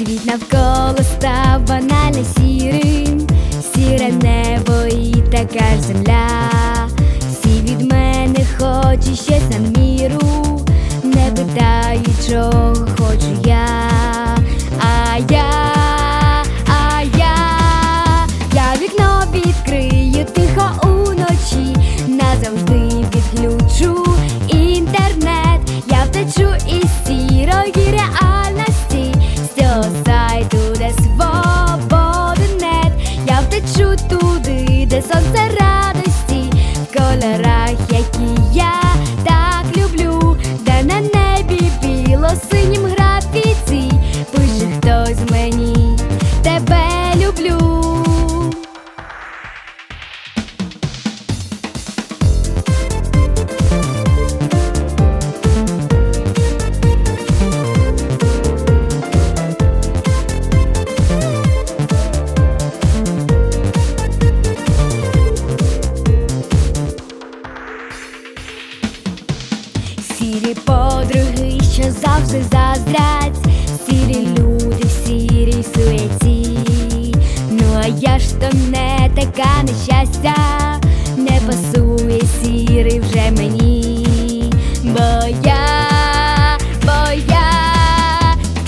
Світ навколо став банально сірим, сіре небо і така ж земля, всі від мене хочуть щось на міру, не питають, чого хочу я. лечу туди, де сонце. Подруги, подруги, що завжди заздрять, сірі люди в сірій суеті. Ну а я ж то не така нещастя, не пасує сірий вже мені, бо я, бо я,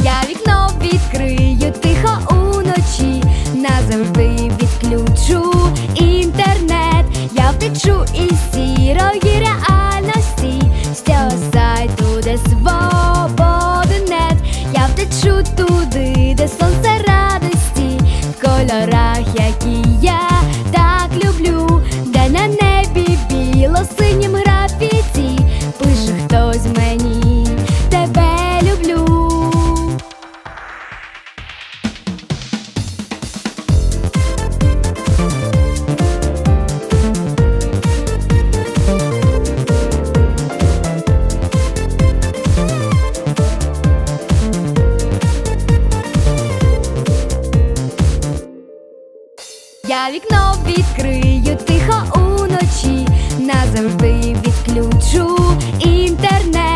я вікно відкрию тихо уночі, назавжди відключу інтернет, я втечу і сі. я вікно відкрию тихо уночі, назавжди відключу інтернет.